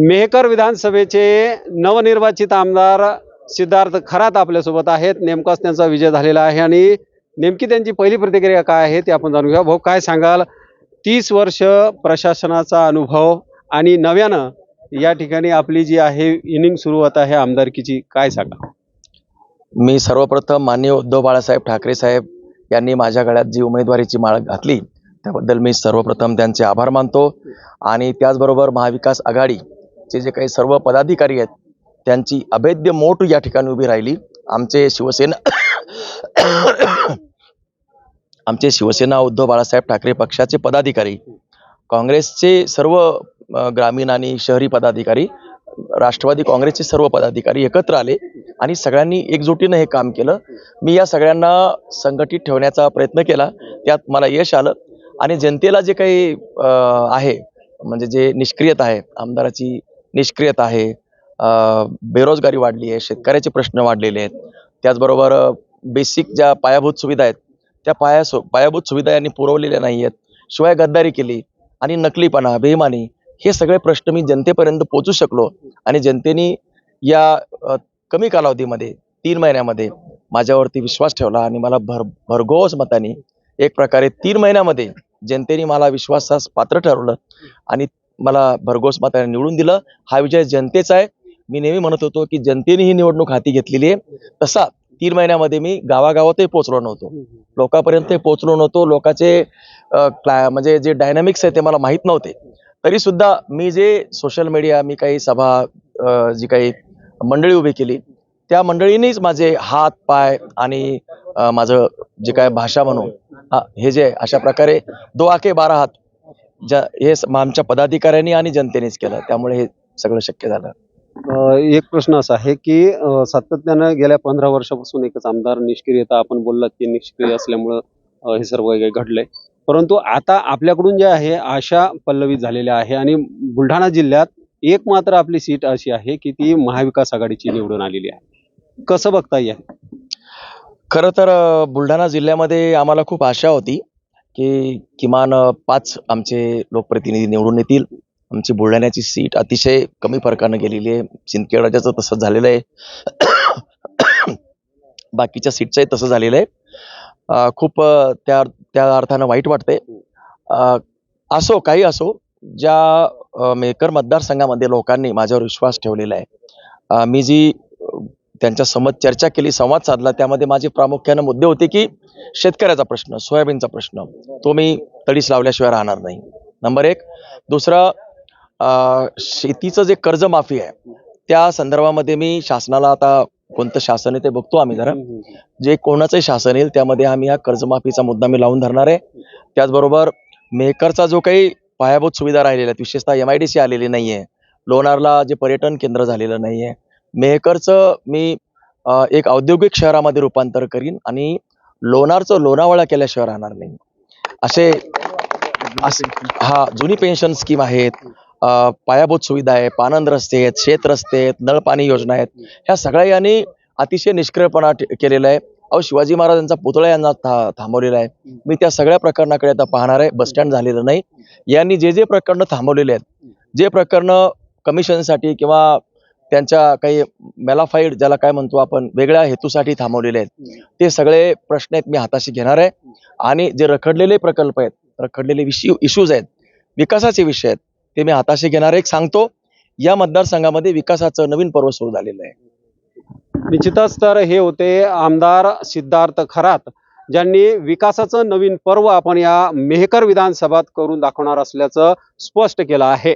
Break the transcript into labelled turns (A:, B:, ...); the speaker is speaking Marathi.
A: मेहकर विधानसभेचे नवनिर्वाचित आमदार सिद्धार्थ खरात आपल्यासोबत आहेत. नेमकाच त्यांचा विजय झालेला आहे आणि नेमकी त्यांची पहिली प्रतिक्रिया काय आहे ते आपण जाणून घेऊ भाऊ काय सांगाल? तीस वर्ष प्रशासनाचा अनुभव आणि नव्यानं या ठिकाणी आपली जी आहे इनिंग सुरू होत आहे आमदारकीची काय सांगा
B: मी सर्वप्रथम माननीय उद्धव बाळासाहेब ठाकरे साहेब यांनी माझ्या गळ्यात जी उमेदवारीची माळ घातली त्याबद्दल मी सर्वप्रथम त्यांचे आभार मानतो. आणि त्याचबरोबर महाविकास आघाडी चे जे काही सर्व पदाधिकारी आहेत त्यांची अभेद्य मोठ या ठिकाणी उभी राहिली. आमचे शिवसेना आमचे शिवसेना उद्धव बाळासाहेब ठाकरे पक्षाचे पदाधिकारी काँग्रेसचे सर्व ग्रामीण आणि शहरी पदाधिकारी राष्ट्रवादी काँग्रेसचे सर्व पदाधिकारी एकत्र आले आणि सगळ्यांनी एकजुटीनं हे काम केलं. मी या सगळ्यांना संघटित ठेवण्याचा प्रयत्न केला. त्यात मला यश आलं आणि जनतेला जे काही आहे म्हणजे जे निष्क्रियता आहे आमदाराची निष्क्रियता आहे. बेरोजगारी वाढली आहे शेतकऱ्याचे प्रश्न वाढलेले आहेत. त्याचबरोबर बेसिक ज्या पायाभूत सुविधा आहेत त्या पाया सु पायाभूत सुविधा यांनी पुरवलेल्या नाही आहेत. शिवाय गद्दारी केली आणि नकलीपणा बेईमानी हे सगळे प्रश्न मी जनतेपर्यंत पोचू शकलो आणि जनतेने या कमी कालावधीमध्ये तीन महिन्यामध्ये माझ्यावरती विश्वास ठेवला आणि मला भर भरघोस मताने एक प्रकारे तीन महिन्यामध्ये जनतेने मला विश्वासास पात्र ठरवलं आणि मला भरघोस मताने निवडून दिलं. हा विजय जनतेचा आहे. मी नेहमी म्हणत होतो की जनतेने ही निवडणूक हाती घेतलेली आहे. तसा तीन महिन्यामध्ये मी गावागावातही पोचलो नव्हतो. लोकांपर्यंत पोचलो नव्हतो. लोकांचे म्हणजे जे डायनामिक्स आहे ते मला माहीत नव्हते. तरी सुद्धा मी जे सोशल मीडिया मी काही सभा जी काही मंडळी उभी केली त्या मंडळींनीच माझे हात पाय आणि माझं जे काय भाषा म्हणू हा हे जे आहे, अशा प्रकारे दो आके बारा हात ज्या हे आमच्या पदाधिकाऱ्यांनी आणि जनतेनेच केलं. त्यामुळे हे सगळं शक्य झालं.
A: एक प्रश्न असा आहे की सातत्यानं गेल्या पंधरा वर्षापासून एकच आमदार निष्क्रियता आपण बोललात की निष्क्रिय असल्यामुळं हे सर्व घडलंय. परंतु आता आपल्याकडून जे आहे आशा पल्लवित झालेल्या आहे आणि बुलढाणा जिल्ह्यात एक मात्र आपली सीट अशी आहे की ती महाविकास आघाडीची निवडून आलेली आहे. कसं बघता येईल
B: खरं तर बुलढाणा जिल्ह्यामध्ये आम्हाला खूप आशा होती. की किमान पाच आमचे लोकप्रतिनिधी निवडून येतील. आमची बुलढाण्याची सीट अतिशय कमी फरकानं गेलेली आहे. सिंदखेड तसं झालेलं आहे. बाकीच्या सीटचंही तसं झालेलं आहे. खूप त्या त्या अर्थानं वाईट वाटते असो काही असो ज्या मेकर मतदारसंघामध्ये लोकांनी माझ्यावर विश्वास ठेवलेला आहे. मी जी अ, त्यांच्यासमोर चर्चा केली संवाद साधला. त्यामध्ये माझे प्रामुख्याने मुद्दे होते की शेतकऱ्याचा प्रश्न सोयाबीनचा प्रश्न. तो मी तडीस लावल्याशिवाय राहणार नाही. नंबर एक. दुसरं शेतीचं जे कर्जमाफी आहे त्या संदर्भामध्ये मी शासनाला आता कोणतं शासन आहे ते बघतो आम्ही जरा. जे कोणाचंही शासन येईल त्यामध्ये आम्ही हा कर्जमाफीचा मुद्दा मी लावून धरणार आहे. त्याचबरोबर मेहकरचा जो काही पायाभूत सुविधा राहिलेल्या आहेत विशेषतः एम आय डी सी आलेली नाही आहे लोणारला जे पर्यटन केंद्र झालेलं नाही आहे मेहकरचं मी एक औद्योगिक शहरामध्ये रूपांतर करीन आणि लोणारचं लोणावळा केल्या शहर राहणार नाही. असे असे हा जुनी पेन्शन स्कीम आहेत पायाभूत सुविधा आहे पानंद रस्ते आहेत शेत रस्ते आहेत नळपाणी योजना आहेत. ह्या सगळ्या यांनी अतिशय निष्क्रियपणा केलेला आहे. अहो शिवाजी महाराजांचा पुतळा यांना था थांबवलेला आहे. मी त्या सगळ्या प्रकरणाकडे आता पाहणार आहे. बसस्टँड झालेलं नाही. यांनी जे जे प्रकरणं थांबवलेले आहेत जे प्रकरणं कमिशनसाठी किंवा त्यांच्या काही मेलाफाईड ज्याला काय म्हणतो आपण वेगळ्या हेतूसाठी थांबवलेले आहेत. ते सगळे प्रश्न आहेत मी हाताशी घेणार आहे. आणि जे रखडलेले प्रकल्प आहेत रखडलेले विषय इश्यूज आहेत विकासाचे विषय आहेत ते मी हाताशी घेणार एक सांगतो या मतदारसंघामध्ये विकासाचं नवीन पर्व सुरू झालेलं आहे.
A: निश्चितच तर हे होते आमदार सिद्धार्थ खरात ज्यांनी विकासाचं नवीन पर्व आपण या मेहकर विधानसभात करून दाखवणार असल्याचं स्पष्ट केलं आहे.